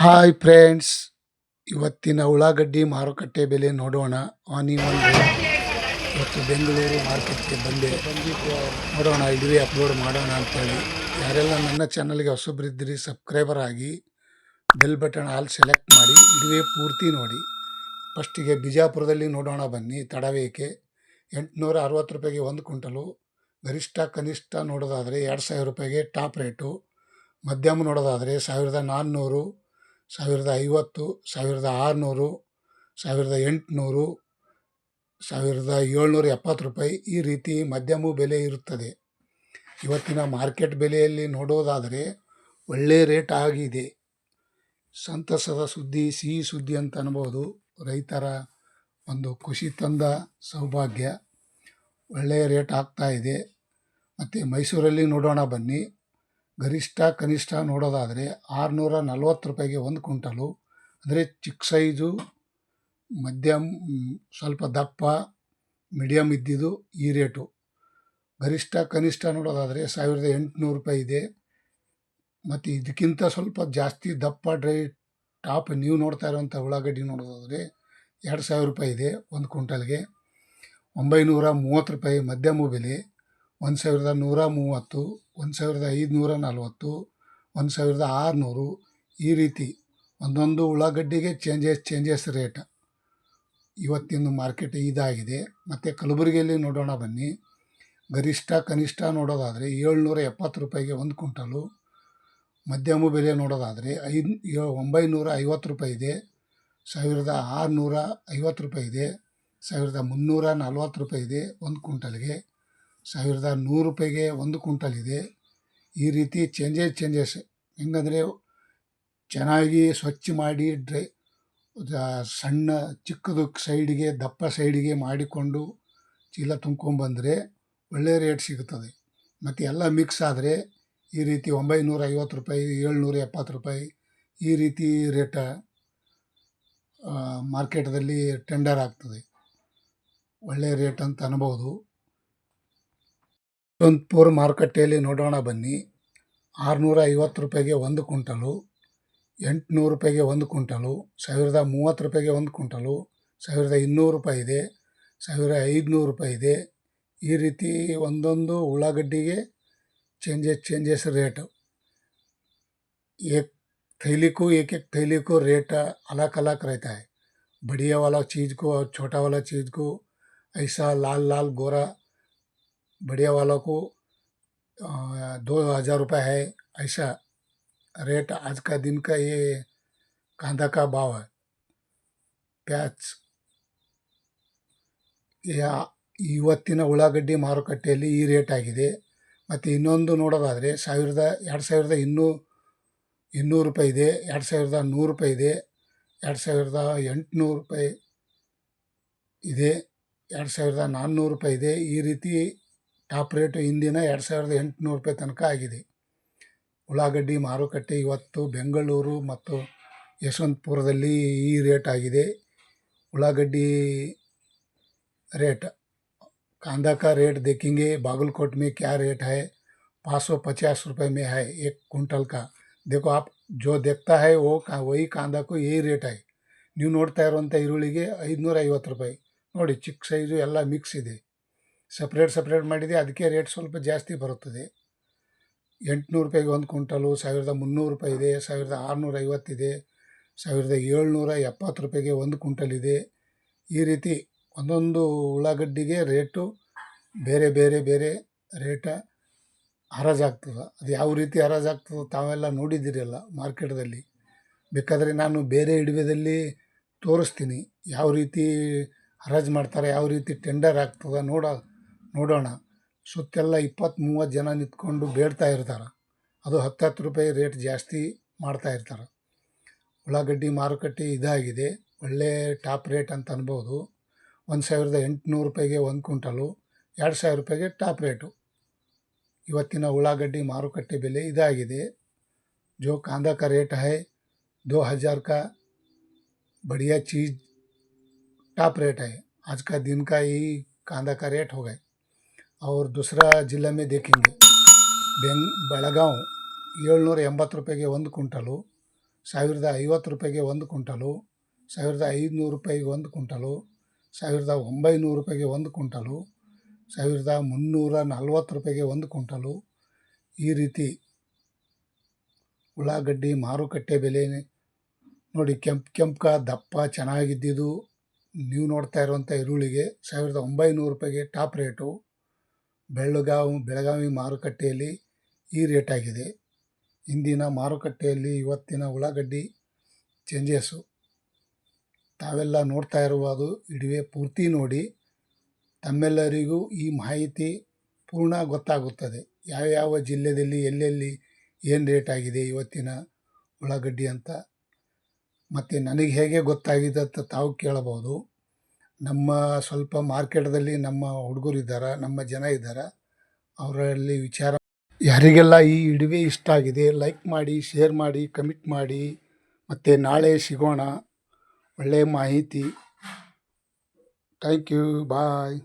Hi friends ಇವತ್ತಿನ ಉಳ್ಳಾಗಡ್ಡಿ ಮಾರುಕಟ್ಟೆ ಬೆಲೆ ನೋಡೋಣ. ಆನಿ ಒನ್ ಇವತ್ತು ಬೆಂಗಳೂರು ಮಾರ್ಕೆಟ್ಗೆ ಬಂದೆ. ನೋಡೋಣ ಇಡೀ ಅಪ್ಲೋಡ್ ಮಾಡೋಣ ಅಂತೇಳಿ. ಯಾರೆಲ್ಲ ನನ್ನ ಚಾನಲ್ಗೆ ಹೊಸಬ್ರಿದ್ದೀರಿ ಸಬ್ಸ್ಕ್ರೈಬರ್ ಆಗಿ ಬೆಲ್ ಬಟನ್ ಆಲ್ ಸೆಲೆಕ್ಟ್ ಮಾಡಿ ಇಡುವೆ ಪೂರ್ತಿ ನೋಡಿ. ಫಸ್ಟಿಗೆ ಬಿಜಾಪುರದಲ್ಲಿ ನೋಡೋಣ ಬನ್ನಿ, ತಡವೇಕೆ. ಎಂಟುನೂರ ಅರವತ್ತು ರೂಪಾಯಿಗೆ ಒಂದು ಕ್ವಿಂಟಲು. ಗರಿಷ್ಠ, ಕನಿಷ್ಠ ನೋಡೋದಾದರೆ ಎರಡು ಸಾವಿರ ರೂಪಾಯಿಗೆ ಟಾಪ್ ರೇಟು ಮಧ್ಯಮ ನೋಡೋದಾದರೆ ಸಾವಿರದ ನಾನ್ನೂರು. ಸಾವಿರದ ಐವತ್ತು, ಸಾವಿರದ ಆರುನೂರು, ಸಾವಿರದ ಎಂಟುನೂರು, ಸಾವಿರದ ಏಳ್ನೂರ ಎಪ್ಪತ್ತು ರೂಪಾಯಿ ಈ ರೀತಿ ಮಧ್ಯಮ ಬೆಲೆ ಇರುತ್ತದೆ. ಇವತ್ತಿನ ಮಾರ್ಕೆಟ್ ಬೆಲೆಯಲ್ಲಿ ನೋಡೋದಾದರೆ ಒಳ್ಳೆಯ ರೇಟ್ ಆಗಿದೆ. ಸಂತಸದ ಸುದ್ದಿ, ಸಿಹಿ ಸುದ್ದಿ ಅಂತ ಅನ್ಬೋದು. ರೈತರ ಒಂದು ಖುಷಿ ತಂದ ಸೌಭಾಗ್ಯ. ಒಳ್ಳೆಯ ರೇಟ್ ಆಗ್ತಾ ಇದೆ. ಮತ್ತು ಮೈಸೂರಲ್ಲಿ ನೋಡೋಣ ಬನ್ನಿ. ಗರಿಷ್ಠ ಕನಿಷ್ಠ ನೋಡೋದಾದರೆ ಆರುನೂರ ನಲ್ವತ್ತು ರೂಪಾಯಿಗೆ ಒಂದು ಕುಂಟಲು ಅಂದರೆ ಚಿಕ್ಕ ಸೈಜು, ಮಧ್ಯಮ್ ಸ್ವಲ್ಪ ದಪ್ಪ, ಮೀಡಿಯಮ್ ಇದ್ದಿದ್ದು ಈ ರೇಟು. ಗರಿಷ್ಠ ಕನಿಷ್ಠ ನೋಡೋದಾದರೆ ಸಾವಿರದ ಎಂಟುನೂರು ರೂಪಾಯಿ ಇದೆ. ಮತ್ತು ಇದಕ್ಕಿಂತ ಸ್ವಲ್ಪ ಜಾಸ್ತಿ ದಪ್ಪ, ಡ್ರೈ, ಟಾಪ್ ನೀವು ನೋಡ್ತಾ ಇರೋವಂಥ ಉಳ್ಳಾಗಡ್ಡಿ ನೋಡೋದಾದರೆ ಎರಡು ಸಾವಿರ ರೂಪಾಯಿ ಇದೆ ಒಂದು ಕ್ವಿಂಟಲ್ಗೆ. ಒಂಬೈನೂರ ಮೂವತ್ತು ರೂಪಾಯಿ ಮಧ್ಯಮ ಬೆಲೆ. ಒಂದು ಸಾವಿರದ ನೂರ ಮೂವತ್ತು, ಒಂದು ಸಾವಿರದ ಐದುನೂರ ನಲ್ವತ್ತು, ಒಂದು ಸಾವಿರದ ಆರುನೂರು ಈ ರೀತಿ ಒಂದೊಂದು ಉಳ್ಳಾಗಡ್ಡಿಗೆ ಚೇಂಜಸ್ ಚೇಂಜಸ್ ರೇಟ್ ಇವತ್ತಿನ ಮಾರ್ಕೆಟ್ ಇದಾಗಿದೆ. ಮತ್ತು ಕಲಬುರಗಿಯಲ್ಲಿ ನೋಡೋಣ ಬನ್ನಿ. ಗರಿಷ್ಠ, ಕನಿಷ್ಠ ನೋಡೋದಾದರೆ ಏಳ್ನೂರ ಎಪ್ಪತ್ತು ರೂಪಾಯಿಗೆ ಒಂದು ಕ್ವಿಂಟಲು. ಮಧ್ಯಮ ಬೆಲೆ ನೋಡೋದಾದರೆ ಐದು ಒಂಬೈನೂರ ಐವತ್ತು ರೂಪಾಯಿ ಇದೆ ಸಾವಿರದ ಆರುನೂರ ಐವತ್ತು ರೂಪಾಯಿ ಇದೆ ಸಾವಿರದ ಮುನ್ನೂರ ನಲ್ವತ್ತು ರೂಪಾಯಿ ಇದೆ ಒಂದು ಕ್ವಿಂಟಲ್ಗೆ. ಸಾವಿರದ ನೂರು ರೂಪಾಯಿಗೆ ಒಂದು ಕ್ವಿಂಟಲ್ ಇದೆ. ಈ ರೀತಿ ಚೇಂಜಸ್ ಚೇಂಜಸ್ ಹೆಂಗಂದರೆ ಚೆನ್ನಾಗಿ ಸ್ವಚ್ಛ ಮಾಡಿ ಡ್ರೈ ಸಣ್ಣ ಚಿಕ್ಕದು ಸೈಡಿಗೆ, ದಪ್ಪ ಸೈಡಿಗೆ ಮಾಡಿಕೊಂಡು ಚೀಲ ತುಂಬ್ಕೊಂಬಂದರೆ ಒಳ್ಳೆಯ ರೇಟ್ ಸಿಗುತ್ತದೆ. ಮತ್ತು ಎಲ್ಲ ಮಿಕ್ಸ್ ಆದರೆ ಈ ರೀತಿ ಒಂಬೈನೂರ ಐವತ್ತು ರೂಪಾಯಿ ಏಳ್ನೂರ ಎಪ್ಪತ್ತು ರೂಪಾಯಿ ಈ ರೀತಿ ರೇಟ ಮಾರ್ಕೆಟದಲ್ಲಿ ಟೆಂಡರ್ ಆಗ್ತದೆ. ಒಳ್ಳೆಯ ರೇಟ್ ಅಂತ ಅನ್ಬೋದು. ಯಶವಂತಪುರ ಮಾರುಕಟ್ಟೆಯಲ್ಲಿ ನೋಡೋಣ ಬನ್ನಿ ಆರುನೂರ ಐವತ್ತು ರೂಪಾಯಿಗೆ ಒಂದು ಕ್ವಿಂಟಲು ಎಂಟುನೂರು ರೂಪಾಯಿಗೆ ಒಂದು ಕ್ವಿಂಟಲು ಸಾವಿರದ ಮೂವತ್ತು ರೂಪಾಯಿಗೆ ಒಂದು ಕ್ವಿಂಟಲು ಸಾವಿರದ ಇನ್ನೂರು ರೂಪಾಯಿ ಇದೆ ಸಾವಿರ ಐದುನೂರು ರೂಪಾಯಿ ಇದೆ ಈ ರೀತಿ ಒಂದೊಂದು ಉಳ್ಳಾಗಡ್ಡಿಗೆ चेंजेस चेंजेस रेट एक थैली को एक एक थैली को रेट अलग अलग रहता है बढ़िया वाला चीज़ को और छोटा वाला चीज़ को ऐसा लाल लाल गोरा बढ़िया वाला को अ, दो हज़ार रुपये है ऐसा रेट आज का दिन का ये कांदा का भाव है प्याज ಯಾ ಇವತ್ತಿನ ಉಳ್ಳಾಗಡ್ಡಿ ಮಾರುಕಟ್ಟೆಯಲ್ಲಿ ಈ ರೇಟ್ ಆಗಿದೆ ಮತ್ತು ಇನ್ನೊಂದು ನೋಡೋದಾದರೆ ಸಾವಿರದ ಎರಡು ಸಾವಿರದ ಇನ್ನೂ ಇನ್ನೂರು ರೂಪಾಯಿ ಇದೆ ಎರಡು ಸಾವಿರದ ನೂರು ರೂಪಾಯಿ ಇದೆ ಎರಡು ಸಾವಿರದ ಎಂಟುನೂರು ರೂಪಾಯಿ ಇದೆ ಎರಡು ಸಾವಿರದ ನಾನ್ನೂರು ರೂಪಾಯಿ ಇದೆ ಈ ರೀತಿ ಟಾಪ್ ರೇಟು ಇಂದಿನ ಎರಡು ಸಾವಿರದ ಎಂಟುನೂರು ರೂಪಾಯಿ ತನಕ ಆಗಿದೆ ಉಳ್ಳಾಗಡ್ಡಿ ಮಾರುಕಟ್ಟೆ ಇವತ್ತು ಬೆಂಗಳೂರು ಮತ್ತು ಯಶವಂತಪುರದಲ್ಲಿ ಈ ರೇಟ್ ಆಗಿದೆ ಉಳ್ಳಾಗಡ್ಡಿ रेट कांदा का रेट देखेंगे बागलकोट में क्या रेट है पाँच सौ पचास रुपये में है एक कुंटल का देखो आप जो देखता है वो का वही कांदा को यही ರೇಟ್ है ನೀವು ನೋಡ್ತಾ ಇರುವಂಥ ಈರುಳ್ಳಿಗೆ ಐದುನೂರ ಐವತ್ತು ರೂಪಾಯಿ ನೋಡಿ ಚಿಕ್ಕ ಸೈಜು ಎಲ್ಲ ಮಿಕ್ಸ್ ಇದೆ ಸಪ್ರೇಟ್ ಸಪ್ರೇಟ್ ಮಾಡಿದೆ ಅದಕ್ಕೆ ರೇಟ್ ಸ್ವಲ್ಪ ಜಾಸ್ತಿ ಬರುತ್ತದೆ. ಎಂಟುನೂರು ರೂಪಾಯಿಗೆ ಒಂದು ಕ್ವಿಂಟಲು, ಸಾವಿರದ ಮುನ್ನೂರು ರೂಪಾಯಿ ಇದೆ, ಸಾವಿರದ ಆರುನೂರ ಐವತ್ತಿದೆ ಸಾವಿರದ ಏಳ್ನೂರ ಎಪ್ಪತ್ತು ರೂಪಾಯಿಗೆ ಒಂದು ಕ್ವಿಂಟಲ್ ಇದೆ. ಈ ರೀತಿ ಒಂದೊಂದು ಉಳ್ಳಾಗಡ್ಡಿಗೆ ರೇಟು ಬೇರೆ ಬೇರೆ ಬೇರೆ ರೇಟ ಹರಾಜಾಗ್ತದೆ ಅದು ಯಾವ ರೀತಿ ಹರಾಜಾಗ್ತದೆ ತಾವೆಲ್ಲ ನೋಡಿದ್ದೀರಲ್ಲ ಮಾರ್ಕೆಟ್ದಲ್ಲಿ. ಬೇಕಾದರೆ ನಾನು ಬೇರೆ ಹಿಡಿವೆದಲ್ಲಿ ತೋರಿಸ್ತೀನಿ ಯಾವ ರೀತಿ ಹರಾಜು ಮಾಡ್ತಾರೆ, ಯಾವ ರೀತಿ ಟೆಂಡರ್ ಆಗ್ತದೆ ನೋಡ ನೋಡೋಣ ಸುತ್ತೆಲ್ಲ ಇಪ್ಪತ್ತು ಮೂವತ್ತು ಜನ ನಿಂತ್ಕೊಂಡು ಬೇಡ್ತಾ ಇರ್ತಾರೆ ಅದು ಹತ್ತು ಹತ್ತು ರೂಪಾಯಿ ರೇಟ್ ಜಾಸ್ತಿ ಮಾಡ್ತಾ ಇರ್ತಾರೆ ಉಳ್ಳಾಗಡ್ಡಿ ಮಾರುಕಟ್ಟೆ ಇದಾಗಿದೆ ಒಳ್ಳೆ ಟಾಪ್ ರೇಟ್ ಅಂತ ಅನ್ಬೋದು ಒಂದು ಸಾವಿರದ ಎಂಟುನೂರು ರೂಪಾಯಿಗೆ ಒಂದು ಕ್ವಿಂಟಲು ಎರಡು ಸಾವಿರ ರೂಪಾಯಿಗೆ ಟಾಪ್ ರೇಟು ಇವತ್ತಿನ ಉಳ್ಳಾಗಡ್ಡಿ ಮಾರುಕಟ್ಟೆ ಬೆಲೆ ಇದಾಗಿದೆ जो कांदा का रेट है दो हज़ार का बढ़िया चीज़ टॉप रेट है आज का दिन का यही कांदा का रेट हो गए और दूसरा ಜಿಲ್ಲೆ में देखेंगे ಬೆಂಗ್ ಬೆಳಗಾವ್ ಏಳ್ನೂರ ಎಂಬತ್ತು ರೂಪಾಯಿಗೆ ಒಂದು ಕ್ವಿಂಟಲು ಸಾವಿರದ ಐವತ್ತು ರೂಪಾಯಿಗೆ ಒಂದು ಕುಂಟಲು ಸಾವಿರದ ಐದುನೂರು ರೂಪಾಯಿಗೆ ಒಂದು ಕುಂಟಲು ಸಾವಿರದ ಒಂಬೈನೂರು ರೂಪಾಯಿಗೆ ಒಂದು ಕುಂಟಲು ಸಾವಿರದ ಮುನ್ನೂರ ನಲ್ವತ್ತು ರೂಪಾಯಿಗೆ ಒಂದು ಕುಂಟಲು ಈ ರೀತಿ ಉಳ್ಳಾಗಡ್ಡಿ ಮಾರುಕಟ್ಟೆ ಬೆಲೆ ನೋಡಿ ಕೆಂಪು ಕೆಂಪ್ಕ ದಪ್ಪ ಚೆನ್ನಾಗಿದ್ದಿದ್ದು ನೀವು ನೋಡ್ತಾ ಇರುವಂಥ ಈರುಳ್ಳಿಗೆ ಸಾವಿರದ ಒಂಬೈನೂರು ರೂಪಾಯಿಗೆ ಟಾಪ್ ರೇಟು ಬೆಳಗಾವಿ ಬೆಳಗಾವಿ ಮಾರುಕಟ್ಟೆಯಲ್ಲಿ ಈ ರೇಟ್ ಆಗಿದೆ. ಇಂದಿನ ಮಾರುಕಟ್ಟೆಯಲ್ಲಿ ಇವತ್ತಿನ ಉಳ್ಳಾಗಡ್ಡಿ ಚೇಂಜಸ್ಸು ತಾವೆಲ್ಲ ನೋಡ್ತಾ ಇರುವುದು ಇಡುವೆ ಪೂರ್ತಿ ನೋಡಿ. ತಮ್ಮೆಲ್ಲರಿಗೂ ಈ ಮಾಹಿತಿ ಪೂರ್ಣ ಗೊತ್ತಾಗುತ್ತದೆ. ಯಾವ್ಯಾವ ಜಿಲ್ಲೆಯಲ್ಲಿ, ಎಲ್ಲೆಲ್ಲಿ ಏನು ರೇಟ್ ಆಗಿದೆ ಇವತ್ತಿನ ಉಳ್ಳಾಗಡ್ಡಿ ಅಂತ. ಮತ್ತು ನನಗೆ ಹೇಗೆ ಗೊತ್ತಾಗಿದೆ ಅಂತ ತಾವು ಕೇಳಬಹುದು. ನಮ್ಮ ಸ್ವಲ್ಪ ಮಾರ್ಕೆಟ್ದಲ್ಲಿ ನಮ್ಮ ಹುಡುಗರು ಇದ್ದಾರೆ, ನಮ್ಮ ಜನ ಇದ್ದಾರೆ. ಅವರಲ್ಲಿ ವಿಚಾರ ಯಾರಿಗೆಲ್ಲ ಈ ಇಡುವೆ ಇಷ್ಟ ಆಗಿದೆ ಲೈಕ್ ಮಾಡಿ ಶೇರ್ ಮಾಡಿ ಕಮೆಂಟ್ ಮಾಡಿ, ಮತ್ತು ನಾಳೆ ಸಿಗೋಣ ಒಳ್ಳೆಯ ಮಾಹಿತಿ. Thank you bye